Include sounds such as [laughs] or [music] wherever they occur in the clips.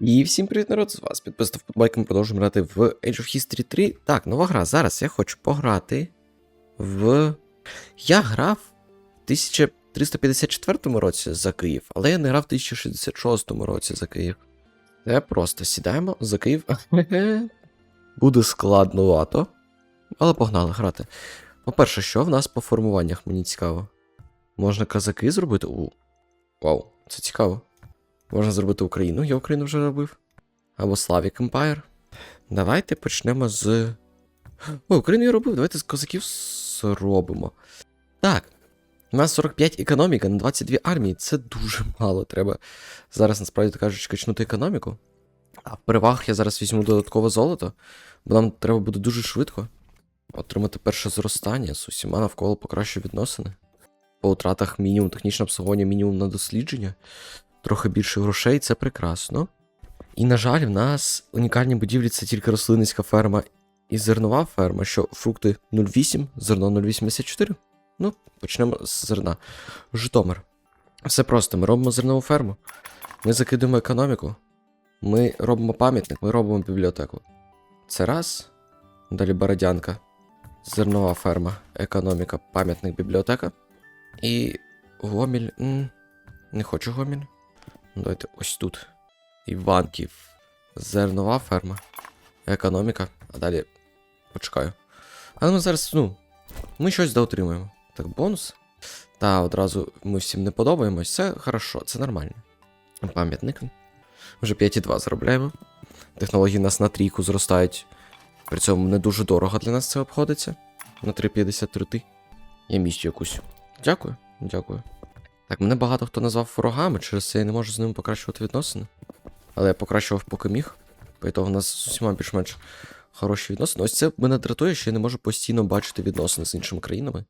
І всім привіт, народ, з вас підписав вподобайки, ми продовжуємо грати в Age of History 3. Так, нова гра. Зараз я хочу пограти в. Я грав в 1354 році за Київ, але я не грав в 1066 році за Київ. Це просто сідаємо за Київ. [laughs] Буде складновато. Але погнали грати. По-перше, що в нас по формуваннях, мені цікаво. Можна казаки зробити? У. Вау, це цікаво. Можна зробити Україну, я Україну вже робив. Або Slavic Empire. Давайте почнемо з. Ой, Україну я робив, давайте з козаків зробимо. Так. У нас 45 економіка на 22 армії. Це дуже мало. Треба зараз, насправді так кажучи, качнути економіку. А в перевагах я зараз візьму додаткове золото, бо нам треба буде дуже швидко отримати перше зростання з усіма навколо покращу відносини. По втратах мінімум технічне обслуговування, мінімум на дослідження трохи більше грошей, це прекрасно. І, на жаль, в нас унікальні будівлі це тільки рослинницька ферма і зернова ферма, що фрукти 0,8, зерно 0,84. Ну, почнемо з зерна. Житомир. Все просто, ми робимо зернову ферму. Ми закидуємо економіку. Ми робимо пам'ятник, ми робимо бібліотеку. Це раз. Далі Бородянка. Зернова ферма, економіка, пам'ятник, бібліотека. І Гоміль. Не хочу Гоміль. Ну, Давайте ось тут. Іванків. Зернова ферма. Економіка. А далі почекаю. Але ми зараз, ну, ми щось доотримуємо. Так, бонус. Та одразу ми всім не подобаємось. Це хорошо, це нормально. Пам'ятник. Вже 5,2 заробляємо. Технології нас на трійку зростають. При цьому не дуже дорого для нас це обходиться. На 3,53. Я місцю якусь. Дякую, дякую. Так, мене багато хто назвав ворогами, через це я не можу з ними покращувати відносини. Але я покращував поки міг. Тому в нас з усіма більш-менш хороші відносини. Ось це мене дратує, що я не можу постійно бачити відносини з іншими країнами.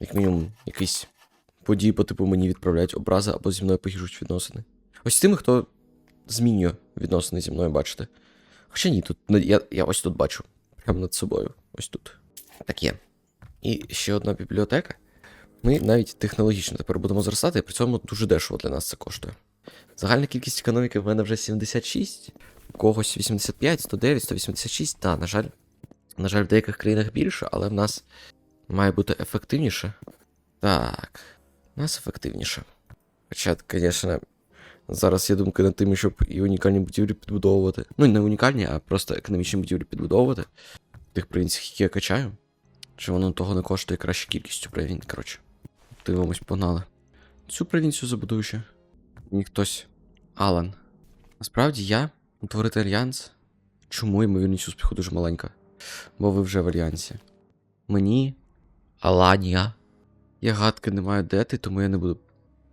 Як мінімум, якісь події по типу мені відправляють образи або зі мною погіршують відносини. Ось з тими, хто змінює відносини зі мною, бачите. Хоча ні, тут ну, я, я ось тут бачу. Прямо над собою. Ось тут. Так є. І ще одна бібліотека. Ми навіть технологічно тепер будемо зростати, і при цьому дуже дешево для нас це коштує. Загальна кількість економіки в мене вже 76, у когось 85, 109, 186. Та, на жаль, на жаль, в деяких країнах більше, але в нас має бути ефективніше. Так, в нас ефективніше. Хоча, звісно, зараз є думки над тим, щоб і унікальні будівлі підбудовувати. Ну, не унікальні, а просто економічні будівлі підбудовувати. Тих провінцій, які я качаю. Чи воно того не коштує краще кількістю провінь, коротше. Дивимось, погнали. Цю провінцію забудую ще. Мені хтось. Алан. Насправді я утворити альянс. Чому ймовірність успіху дуже маленька? Бо ви вже в альянсі. Мені. Аланія. Я гадки не маю де ти, тому я не буду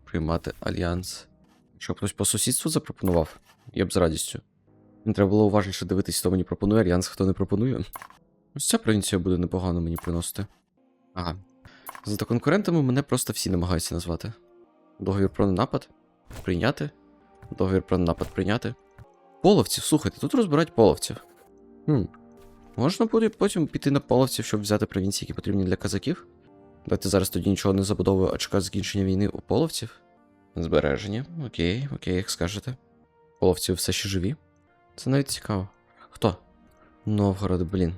приймати альянс. Якщо б хтось по сусідству запропонував, я б з радістю. Не треба було уважніше дивитись, хто мені пропонує альянс, хто не пропонує. Ось ця провінція буде непогано мені приносити. Ага. Зато конкурентами мене просто всі намагаються назвати. Договір про ненапад прийняти. Договір про ненапад прийняти. Половців, слухайте, тут розбирають половців. Хм. Можна буде потім піти на половців, щоб взяти провінції, які потрібні для казаків? Давайте зараз тоді нічого не забудовую, а закінчення війни у половців. Збереження. Окей, окей, як скажете. Половці все ще живі. Це навіть цікаво. Хто? Новгород, блін.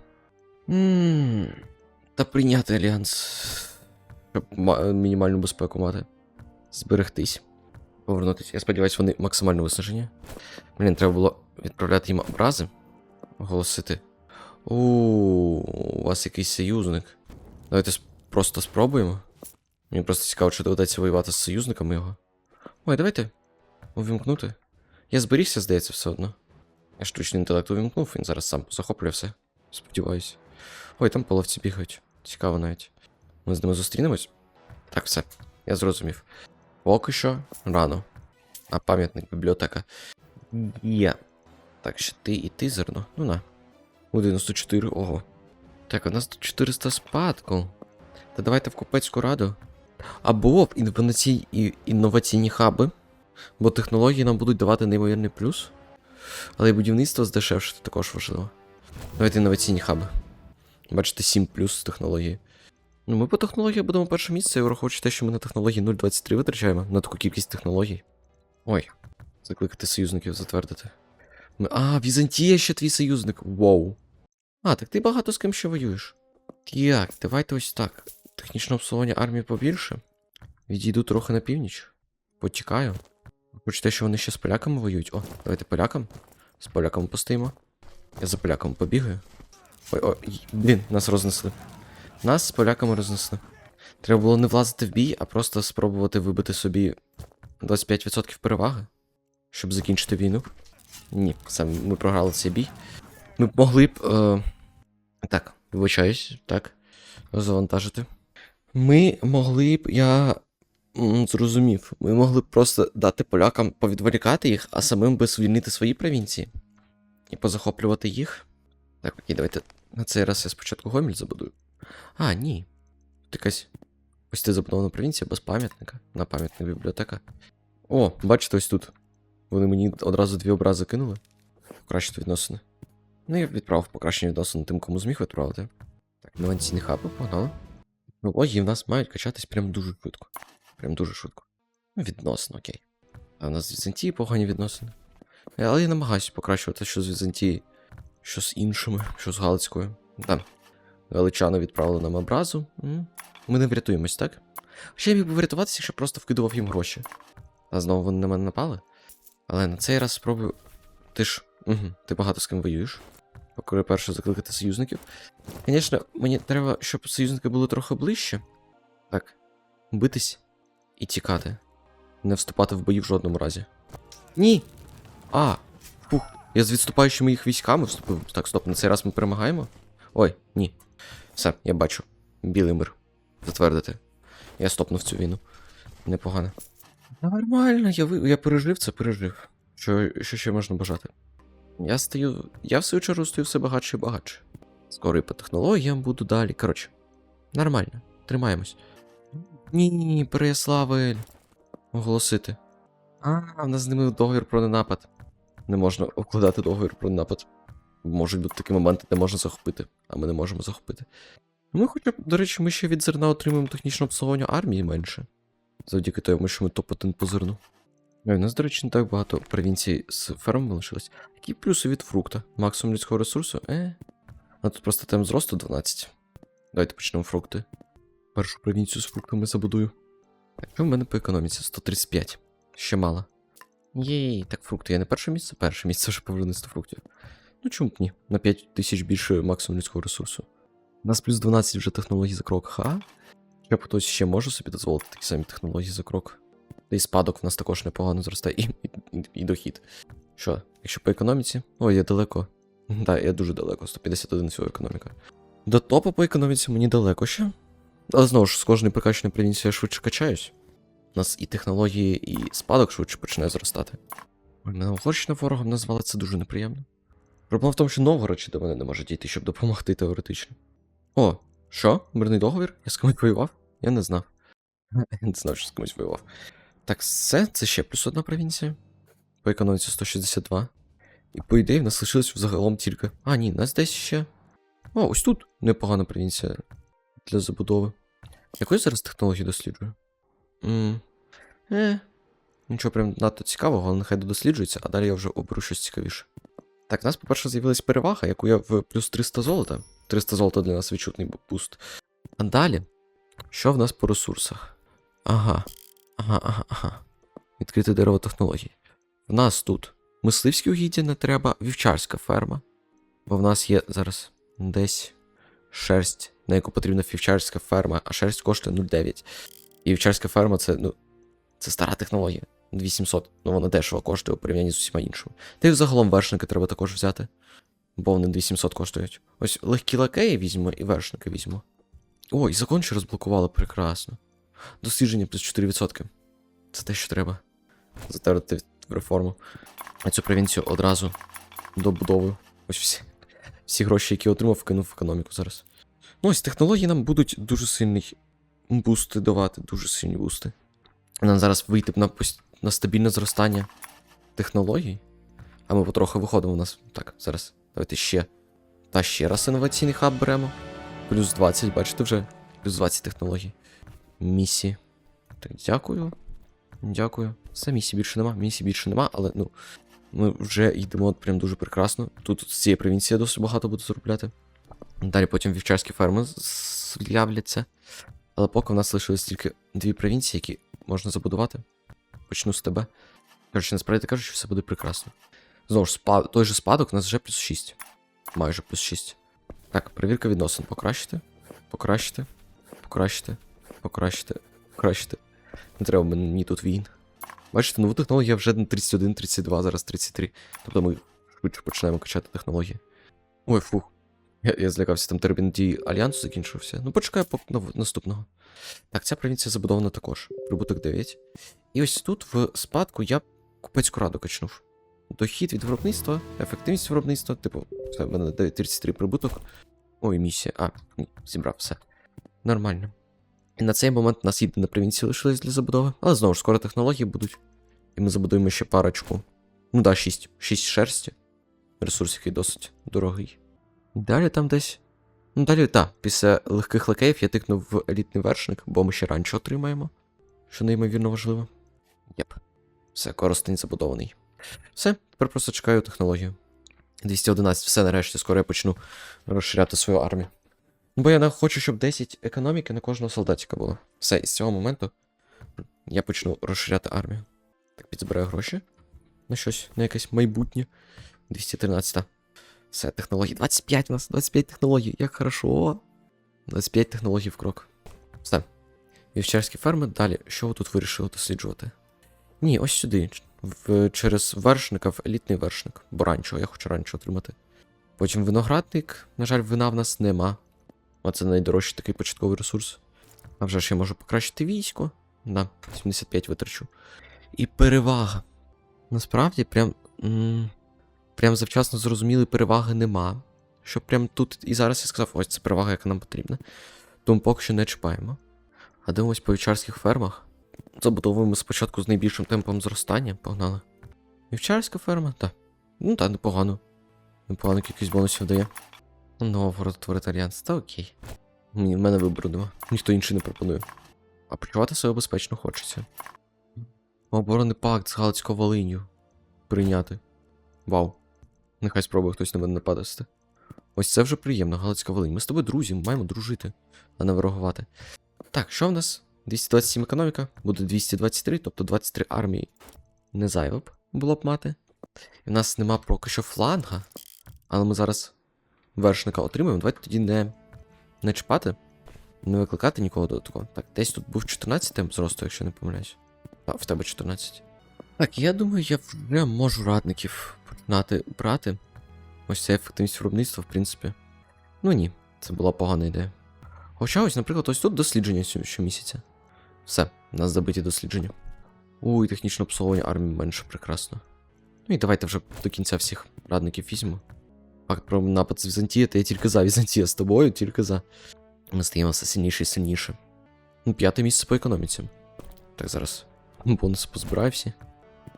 Ммм. Та прийняти альянс. Щоб мінімальну безпеку мати. Зберегтись. Повернутися. Я сподіваюся, вони максимально виснажені. Блін, треба було відправляти їм образи. Оголосити. У, у вас якийсь союзник. Давайте просто спробуємо. Мені просто цікаво, чи доведеться воювати з союзниками його. Ой, давайте. Увімкнути. Я зберігся, здається, все одно. Я штучний інтелект увімкнув, він зараз сам захоплює все. Сподіваюся. Ой, там половці бігають. Цікаво навіть. Ми з ними зустрінемось. Так, все. Я зрозумів. Поки що рано. А пам'ятник бібліотека. Є. Так, ще ти і ти зерно. Ну на. У 94, ого. Так, у нас тут 400 спадку. Та давайте в Купецьку раду. Або в інновацій... інноваційні хаби. Бо технології нам будуть давати неймовірний плюс. Але і будівництво здешевшити також важливо. Давайте інноваційні хаби. Бачите, 7 плюс технології. Ну, ми по технології будемо перше місце, і враховуючи те, що ми на технології 0.23 витрачаємо на таку кількість технологій. Ой, закликати союзників затвердити. Ми- А, Візантія ще твій союзник. Воу. А, так ти багато з ким ще воюєш. Так, давайте ось так. Технічне обслуговування армії побільше. Відійду трохи на північ. Потікаю. Хочете, що вони ще з поляками воюють? О, давайте полякам. З поляками постоїмо. Я за поляками побігаю. Ой, ой, блін, нас рознесли. Нас з поляками рознесли. Треба було не влазити в бій, а просто спробувати вибити собі 25% переваги, щоб закінчити війну. Ні, саме ми програли цей бій. Ми б могли б. Е... Так, вибачаюсь, так. Завантажити. Ми могли б. Я зрозумів. Ми могли б просто дати полякам повідволікати їх, а самим би звільнити свої провінції. І позахоплювати їх. Так, окей, давайте. На цей раз я спочатку Гоміль забудую. А, ні. Тут якась. Ось це забудована провінція без пам'ятника. На пам'ятна бібліотека. О, бачите, ось тут. Вони мені одразу дві образи кинули. Покращити відносини. Ну, я відправив покращення відносин тим, кому зміг відправити. Так, інноваційні хаби, погнали. Технології в нас мають качатись прям дуже швидко. Прям дуже швидко. Ну, відносно, окей. А в нас з Візантії погані відносини. Е, Але я намагаюся покращувати що з Візантії, що з іншими, що з Галицькою. Там. Галичани відправили нам образу. Ми не врятуємось, так? Хоча я міг би врятуватися, якщо просто вкидував їм гроші. А знову вони на мене напали. Але на цей раз спробую. Ти ж. Угу, ти багато з ким воюєш. Покори перше закликати союзників. Звісно, мені треба, щоб союзники були трохи ближче. Так. Битись і тікати. Не вступати в бої в жодному разі. Ні! А! Фух. Я з відступаючими їх військами вступив. Так, стоп, на цей раз ми перемагаємо. Ой, ні. Все, я бачу. Білий мир. Затвердити. Я стопнув цю війну. Непогано. Нормально, я, я пережив це, пережив. Що, що ще можна бажати? Я стаю. Я в свою чергу стаю все багатше і багатше. Скоро і по технологіям буду далі. Коротше, нормально. Тримаємось. Ні, ні, ні, Переяславель. Оголосити. А, в нас з ними договір про ненапад. Не можна укладати договір про ненапад. Можуть бути такі моменти, де можна захопити, а ми не можемо захопити. Ми хоча б, до речі, ми ще від зерна отримуємо технічне обслуговування армії менше. Завдяки тому, що ми топ-1 по зерну. У нас, до речі, не так багато провінцій з фермами лишилось. Які плюси від фрукта? Максимум людського ресурсу? Е. А тут просто темп зросту 12. Давайте почнемо фрукти. Першу провінцію з фруктами забудую. Що в мене по економіці? 135. Ще мало. Єй, так фрукти. Я не перше місце, перше місце вже по виробництву фруктів. Ну чому б ні? На 5 тисяч більше максимум людського ресурсу. У нас плюс 12 вже технологій за крок. Ха. Хоча б хтось ще може собі дозволити такі самі технології за крок. Та і спадок в нас також непогано зростає, і, і, і дохід. Що, якщо по економіці? Ой, я далеко. Так, я дуже далеко, 151 всього економіка. До топу по економіці мені далеко ще. Але знову ж, з кожної прокачаної провінції я швидше качаюсь. У нас і технології, і спадок швидше починає зростати. Угорщина ворогом назвали це дуже неприємно. Проблема в тому, що Новгород ще до мене не може дійти, щоб допомогти теоретично. О, що? Мирний договір? Я з кимось воював? Я не знав. [laughs] Я не знав, що з кимось воював. Так, це, це ще плюс одна провінція. По економіці 162. І по ідеї в нас лишилось взагалом тільки. А, ні, нас десь ще. О, ось тут непогана провінція для забудови. Якої зараз технології досліджую? Ммм. Е. Нічого прям надто цікавого, але нехай додосліджується, а далі я вже оберу щось цікавіше. Так, у нас, по-перше, з'явилась перевага, яку я в плюс 300 золота. 300 золота для нас відчутний буст. А далі, що в нас по ресурсах? Ага. Ага, ага, ага. Відкрите дерево технологій. В нас тут мисливські угіддя не треба, вівчарська ферма. Бо в нас є зараз десь шерсть, на яку потрібна вівчарська ферма, а шерсть коштує 0,9. І вівчарська ферма це, ну, це стара технологія. 2700. Ну вона дешево коштує у порівнянні з усіма іншими. Та й взагалом вершники треба також взяти. Бо вони 2700 коштують. Ось легкі лакеї візьмемо і вершники візьмемо. Ой, закон ще розблокували прекрасно. Дослідження плюс 4%. Це те, що треба. Затерти реформу. А цю провінцію одразу добудовую. Ось всі. Всі гроші, які отримав, вкинув в економіку зараз. Ну ось технології нам будуть дуже сильний бусти давати, дуже сильні бусти. Нам зараз вийти на, на стабільне зростання технологій. А ми потроху виходимо у нас. Так, зараз. Давайте ще. Та ще раз інноваційний хаб беремо. Плюс 20, бачите вже? Плюс 20 технологій. Місії. Так, дякую. Дякую. Все, місій більше нема. Місій більше нема, але ну. Ми вже йдемо прям дуже прекрасно. Тут з цієї провінції досить багато буду заробляти. Далі потім вівчарські ферми з'являться. Але поки в нас лишилось тільки дві провінції, які можна забудувати. Почну з тебе. Коротше, насправді кажучи, все буде прекрасно. Знову ж, спа... той же спадок у нас вже плюс 6. Майже плюс 6. Так, перевірка відносин. Покращити. Покращити. Покращити. Покращити. Покращити. Не треба мені тут війн. Бачите, нову технологію вже на 31, 32, зараз 33. Тобто ми швидше починаємо качати технології. Ой, фух. Я, я злякався, там термін дії альянсу закінчився. Ну, почекаю поки нов- наступного. Так, ця провінція забудована також. Прибуток 9. І ось тут в спадку я купецьку раду качнув. Дохід від виробництва, ефективність виробництва, типу, в мене 33 прибуток. Ой, місія. А, ні, зібрав все. Нормально. І на цей момент у нас єдина провінція лишилась для забудови. Але знову ж скоро технології будуть. І ми забудуємо ще парочку. Ну да, 6. 6 шерсті. Ресурс, який досить дорогий. Далі там десь. Ну, далі, так, після легких лакеїв я тикнув в елітний вершник, бо ми ще раніше отримаємо. Що неймовірно важливо. Єп. Все, коростень забудований. Все, тепер просто чекаю технологію. 211, все нарешті, скоро я почну розширяти свою армію. Бо я хочу, щоб 10 економіки на кожного солдатика було. Все, і з цього моменту я почну розширяти армію. Так, підзбираю гроші. На щось, на якесь майбутнє. 213. Все, технології. 25 у нас, 25 технологій. Як хорошо. 25 технологій в крок. Все. Вівчарські ферми. Далі, що ви тут вирішили досліджувати? Ні, ось сюди. В, через вершника в елітний вершник. Бо ранчо, я хочу ранчо отримати. Потім виноградник. На жаль, вина в нас нема. Оце найдорожчий такий початковий ресурс. А вже ж я можу покращити військо. Да, 75 витрачу. І перевага. Насправді, прям. Прям завчасно зрозуміли, переваги нема. Щоб прям тут і зараз я сказав, ось це перевага, яка нам потрібна. Тому поки що не чіпаємо. А дивимось по вівчарських фермах. Забудовуємо спочатку з найбільшим темпом зростання. Погнали. Вівчарська ферма? Так. Ну так, непогано. Непогано кількість бонусів дає. Новгород творить альянс, та окей. Ні, в мене вибору нема. Ніхто інший не пропонує. А почувати себе безпечно хочеться. Оборонний пакт з Галицькою Волиню. Прийняти. Вау. Нехай спробує хтось на мене нападати. Ось це вже приємно, Галицька Волинь. Ми з тобою друзі, маємо дружити, а не ворогувати. Так, що в нас? 227 економіка, буде 223, тобто 23 армії. Не зайве б було б мати. І в нас нема поки що фланга, але ми зараз вершника отримаємо. Давайте тоді не, не чіпати, не викликати нікого додатково. Так, десь тут був 14 темп зросту, якщо не помиляюсь. А, в тебе 14. Так, я думаю, я вже можу радників починати брати. Ось це ефективність виробництва, в принципі. Ну ні, це була погана ідея. Хоча ось, наприклад, ось тут дослідження щомісяця. Все, нас забиті дослідження. Уй, технічне обслуговування армії менше прекрасно. Ну і давайте вже до кінця всіх радників візьмемо. Факт про напад з Візантії, та я тільки за Візантія з тобою, тільки за. Ми стаємо все сильніше і сильніше. Ну, п'яте місце по економіці. Так, зараз. Бонуси позбираю всі.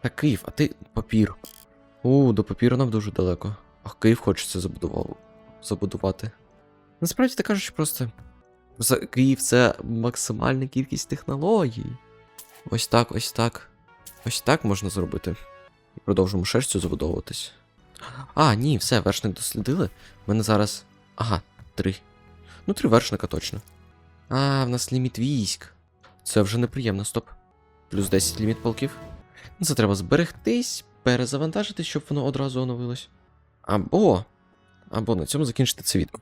Так, Київ, а ти папір. У, до папіру нам дуже далеко. А Київ хочеться забудувати. Насправді ти кажеш просто. За Київ це максимальна кількість технологій. Ось так, ось так. Ось так можна зробити. І продовжимо шерстю забудовуватись. А, ні, все, вершник дослідили. У мене зараз. Ага, три. Ну, три вершника точно. А, в нас ліміт військ. Це вже неприємно, стоп. Плюс 10 ліміт полків. Це треба зберегтись, перезавантажити, щоб воно одразу оновилось. Або. Або на цьому закінчити це відео.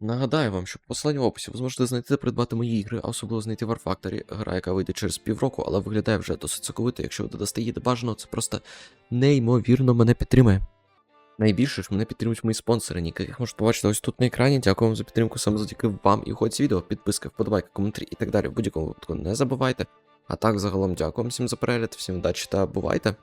Нагадаю вам, що посилання в описі ви зможете знайти та придбати мої ігри, а особливо знайти War Factory, гра, яка вийде через півроку, але виглядає вже досить соковито. Якщо ви додасте її до бажаного, це просто неймовірно мене підтримує. Найбільше ж мене підтримують мої спонсори, яких можете побачити ось тут на екрані. Дякую вам за підтримку саме завдяки вам і хоч відео, підписка, вподобайка, коментарі і так далі. В будь-якому випадку не забувайте. А так, загалом, дякую всім за перегляд, всім удачі та бувайте!